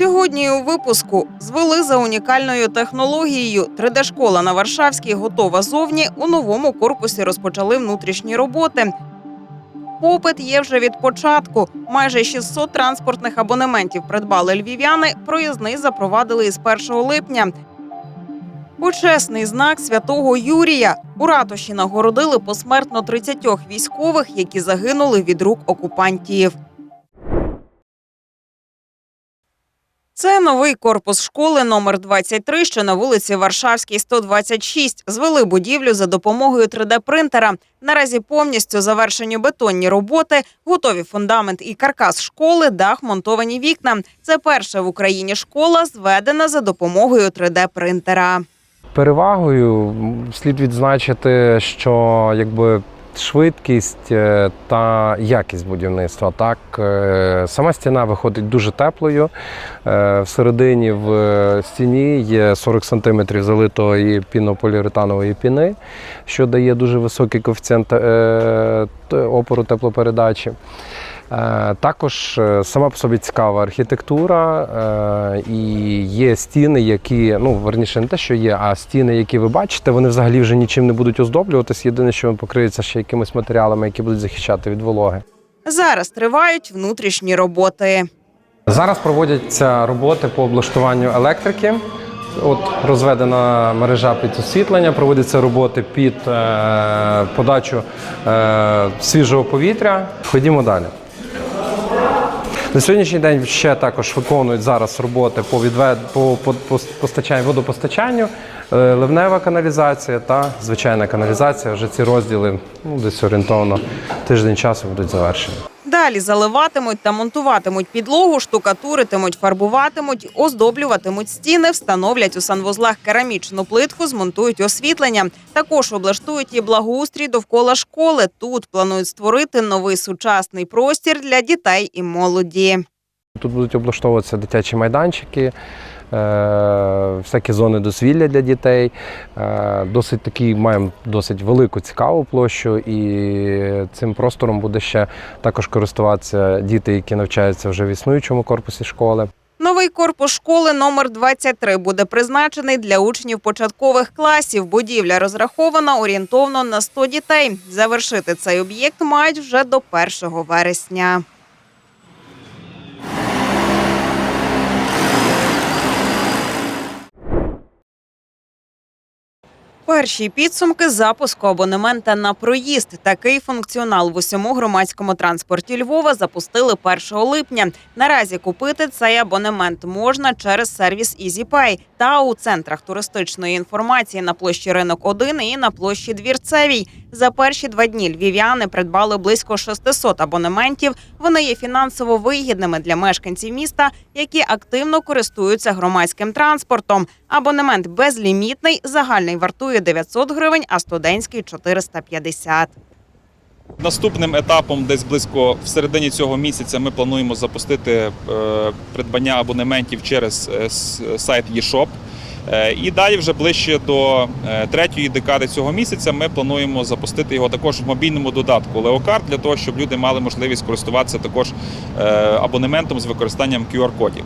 Сьогодні у випуску звели за унікальною технологією. 3D-школа на Варшавській готова зовні. У новому корпусі розпочали внутрішні роботи. Попит є вже від початку. Майже 600 транспортних абонементів придбали львів'яни. Проїзний запровадили із 1 липня. Почесний знак святого Юрія у ратуші нагородили посмертно 30 військових, які загинули від рук окупантів. Це новий корпус школи номер 23, що на вулиці Варшавській, 126. Звели будівлю за допомогою 3D-принтера. Наразі повністю завершені бетонні роботи, готові фундамент і каркас школи, дах, монтовані вікна. Це перша в Україні школа, зведена за допомогою 3D-принтера. Перевагою слід відзначити, що якби швидкість е, та якість будівництва. Так, Е, сама стіна виходить дуже теплою. Е, Всередині в стіні є 40 см залитої пінополіуретанової піни, що дає дуже високий коефіцієнт опору теплопередачі. Е, Також е, сама по собі цікава архітектура, е, і є стіни, які, ну верніше, не те, що є, а стіни, які ви бачите, вони взагалі вже нічим не будуть оздоблюватись. Єдине, що покриються ще якимись матеріалами, які будуть захищати від вологи. Зараз тривають внутрішні роботи. Зараз проводяться роботи по облаштуванню електрики. От розведена мережа під освітлення, проводяться роботи під е, подачу е, свіжого повітря. Ходімо далі. На сьогоднішній день ще також виконують зараз роботи по відвед... по, по, по постачанню, водопостачанню, е, ливнева каналізація та звичайна каналізація. Вже ці розділи ну, десь орієнтовно тиждень часу будуть завершені. Далі заливатимуть та монтуватимуть підлогу, штукатуритимуть, фарбуватимуть, оздоблюватимуть стіни, встановлять у санвузлах керамічну плитку, змонтують освітлення. Також облаштують і благоустрій довкола школи. Тут планують створити новий сучасний простір для дітей і молоді. Тут будуть облаштовуватися дитячі майданчики, всякі зони дозвілля для дітей. Е, Досить такі маємо досить велику цікаву площу, і цим простором буде ще також користуватися діти, які навчаються вже в існуючому корпусі школи. Новий корпус школи номер 23 буде призначений для учнів початкових класів. Будівля розрахована орієнтовно на 100 дітей. Завершити цей об'єкт мають вже до 1 вересня. Перші підсумки запуску абонемента на проїзд. Такий функціонал в усьому громадському транспорті Львова запустили 1 липня. Наразі купити цей абонемент можна через сервіс EasyPay та у центрах туристичної інформації на площі Ринок 1 і на площі Двірцевій. За перші два дні львів'яни придбали близько 600 абонементів. Вони є фінансово вигідними для мешканців міста, які активно користуються громадським транспортом. Абонемент безлімітний, загальний вартує 900 гривень, а студентський 450. Наступним етапом, десь близько в середині цього місяця, ми плануємо запустити е, придбання абонементів через е, сайт eShop. Е, І далі, вже ближче до е, третьої декади цього місяця, ми плануємо запустити його також в мобільному додатку Леокарт для того, щоб люди мали можливість користуватися також е, абонементом з використанням QR-кодів.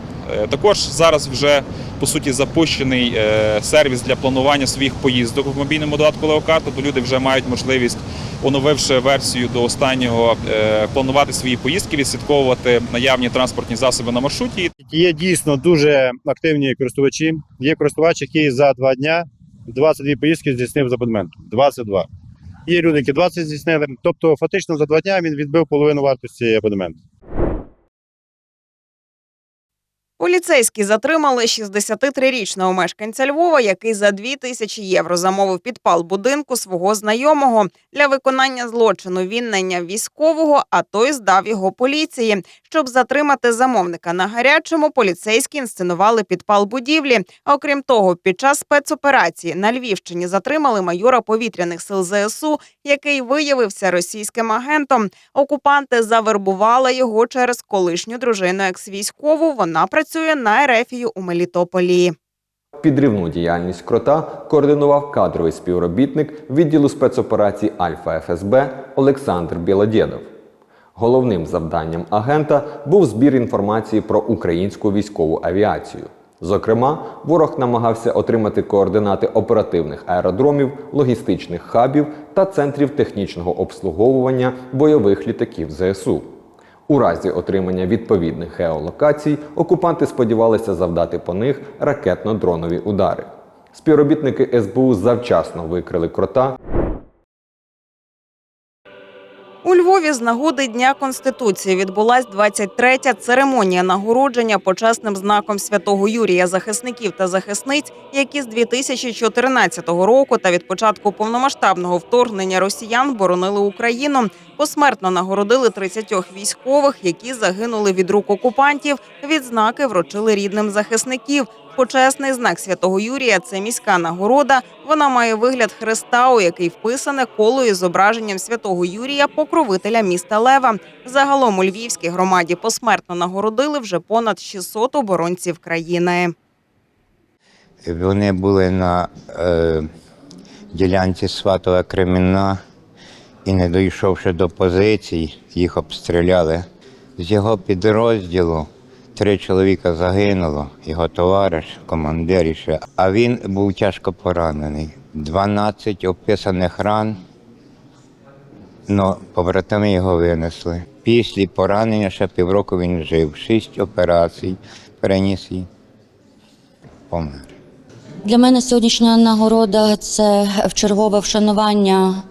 Також зараз вже по суті запущений сервіс для планування своїх поїздок в мобільному додатку Леокарта, то люди вже мають можливість оновивши версію до останнього, е, планувати свої поїздки, відслідковувати наявні транспортні засоби на маршруті. Є дійсно дуже активні користувачі. Є користувач, який за два дня 22 поїздки здійснив з абонементом. 22. Є люди, які 20 здійснили. Тобто, фактично за два дня він відбив половину вартості абонементу. Поліцейські затримали 63-річного мешканця Львова, який за 2 тисячі євро замовив підпал будинку свого знайомого. Для виконання злочину він найняв військового, а той здав його поліції. Щоб затримати замовника на гарячому, поліцейські інсценували підпал будівлі. А окрім того, під час спецоперації на Львівщині затримали майора повітряних сил ЗСУ, який виявився російським агентом. Окупанти завербували його через колишню дружину екс-військову. Вона працює на Ерефію у Мелітополі. Підривну діяльність крота координував кадровий співробітник відділу спецоперацій Альфа ФСБ Олександр Білодєдов. Головним завданням агента був збір інформації про українську військову авіацію. Зокрема, ворог намагався отримати координати оперативних аеродромів, логістичних хабів та центрів технічного обслуговування бойових літаків ЗСУ. У разі отримання відповідних геолокацій окупанти сподівалися завдати по них ракетно-дронові удари. Співробітники СБУ завчасно викрили крота У Львові з нагоди Дня Конституції відбулась 23-я церемонія нагородження почесним знаком святого Юрія захисників та захисниць, які з 2014 року та від початку повномасштабного вторгнення росіян боронили Україну. Посмертно нагородили 30 військових, які загинули від рук окупантів. Відзнаки вручили рідним захисників. Почесний знак святого Юрія це міська нагорода. Вона має вигляд хреста, у який вписане коло із зображенням святого Юрія, покровителя міста Лева. Загалом у Львівській громаді посмертно нагородили вже понад 600 оборонців країни. Вони були на е, ділянці Сватова Кремінна і, не дійшовши до позицій, їх обстріляли. З його підрозділу три чоловіка загинуло, його товариш, командир іще, а він був тяжко поранений. 12 описаних ран, але побратими його винесли. Після поранення ще півроку він жив. Шість операцій переніс і помер. Для мене сьогоднішня нагорода це вчергове вшанування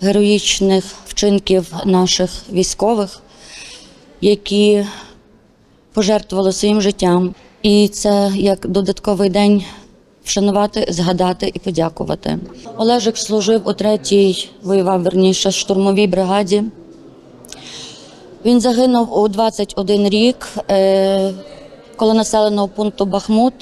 героїчних вчинків наших військових, які пожертвували своїм життям. І це як додатковий день вшанувати, згадати і подякувати. Олежик служив у третій, воював верніше штурмовій бригаді. Він загинув у 21 рік е, коло населеного пункту Бахмут